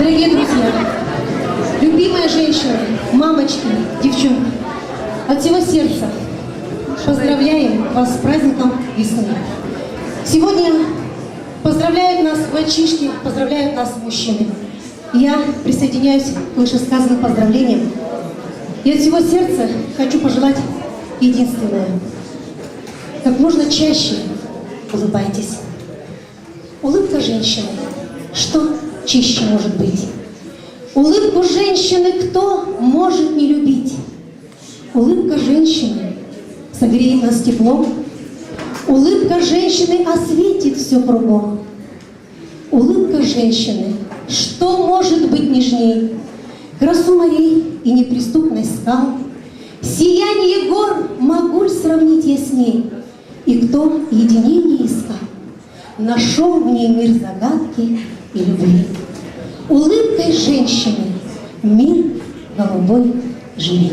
Дорогие друзья, любимые женщины, мамочки, девчонки, от всего сердца поздравляем вас с праздником весны. Сегодня поздравляют нас мальчишки, поздравляют нас мужчины. Я присоединяюсь к вышесказанным поздравлениям. И от всего сердца хочу пожелать единственное. Как можно чаще улыбайтесь. Улыбка женщины. Что чище может быть? Улыбку женщины кто может не любить? Улыбка женщины согреет нас теплом. Улыбка женщины осветит все кругом. Улыбка женщины, что может быть нежней? Красу морей и неприступность скал, Сияние гор могу сравнить я с ней? И кто единение искал, Нашел в ней мир загадки и любви. Улыбкой женщины мир голубой живи.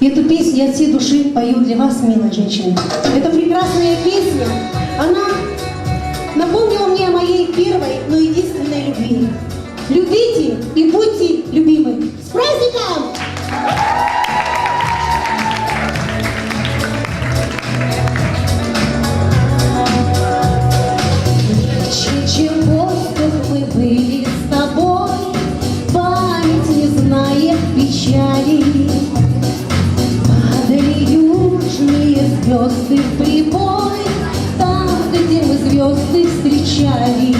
И эту песню я от всей души пою для вас, милые женщины. Это прекрасная песня. Она напомнила мне о моей первой, но единственной любви. Любите и будьте любимы. Прибой, Там, где мы звезды встречали.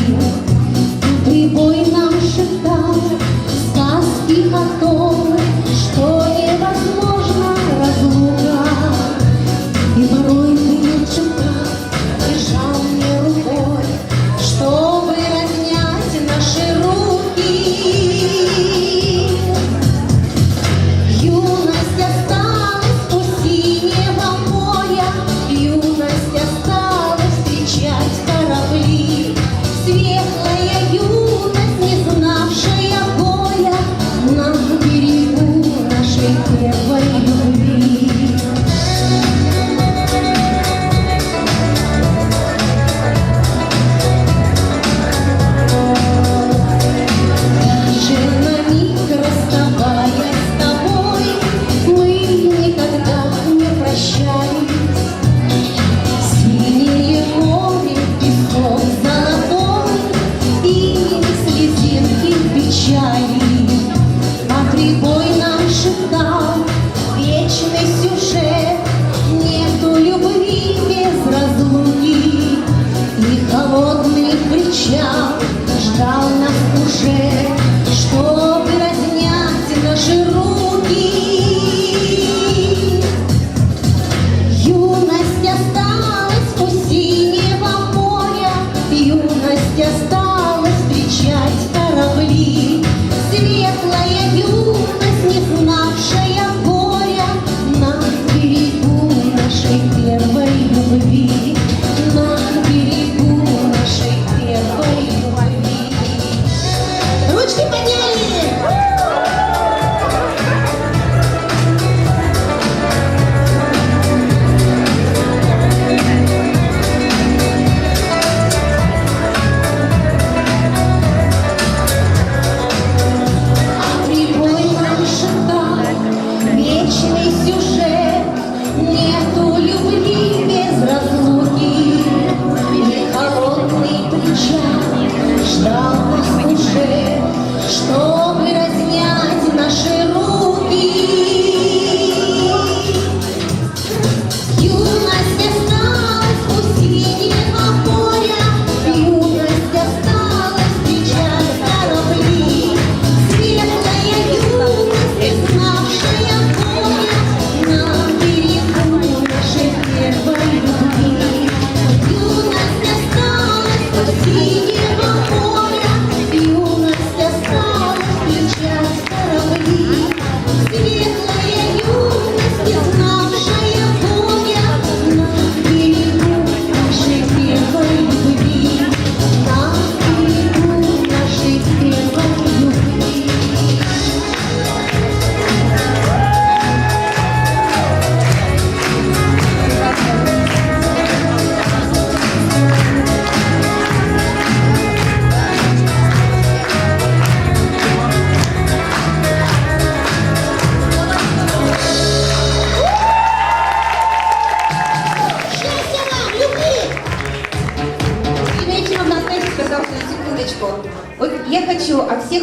Прибой нам шептал сказки о том,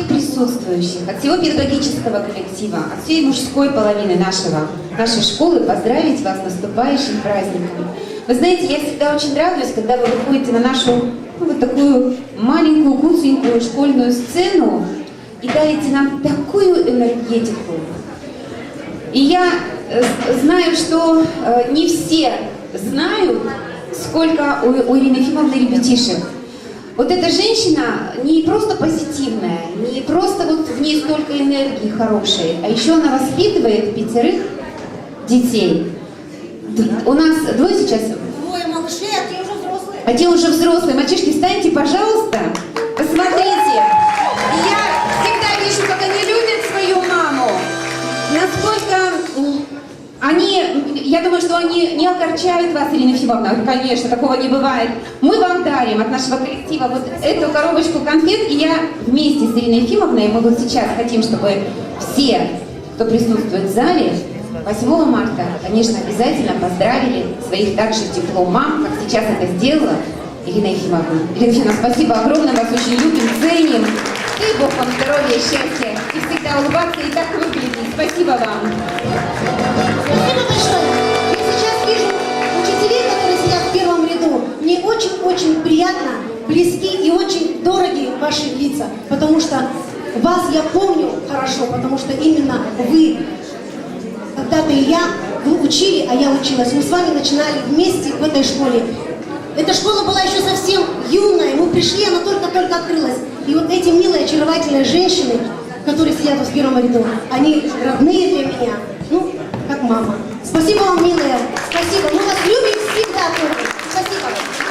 присутствующих, от всего педагогического коллектива, от всей мужской половины нашего, нашей школы поздравить вас с наступающим праздником. Вы знаете, я всегда очень радуюсь, когда вы выходите на нашу ну, вот такую маленькую, куценькую школьную сцену и дарите нам такую энергетику. И я э, знаю, что э, не все знают, сколько у, у Ирины Ефимовны ребятишек. Вот эта женщина не просто позитивная, не просто вот в ней столько энергии хорошей, а еще она воспитывает пятерых детей. У нас двое сейчас, Двое малышей, а те уже взрослые. а те уже взрослые. Мальчишки, встаньте, пожалуйста, посмотрите. Я всегда вижу, как они любят свою маму. Насколько они, я думаю, что они не огорчают вас, Ирина Ефимовна, конечно, такого не бывает. Мы вам дарим от нашего коллектива вот эту коробочку конфет, и я вместе с Ириной Ефимовной, мы вот сейчас хотим, чтобы все, кто присутствует в зале, 8 марта, конечно, обязательно поздравили своих также тепло мам, как сейчас это сделала Ирина Ефимовна. Ирина Ефимовна, спасибо огромное, вас очень любим, ценим. Дай Бог вам здоровья, счастья и всегда улыбаться и так выглядеть. Спасибо вам. Ваши лица, потому что вас я помню хорошо, потому что именно вы, когда-то я, вы учили, а я училась. Мы с вами начинали вместе в этой школе. Эта школа была еще совсем юная, мы пришли, она только-только открылась. И вот эти милые, очаровательные женщины, которые сидят в первом ряду, они родные для меня, ну, как мама. Спасибо вам, милая, спасибо. Мы вас любим всегда. Спасибо.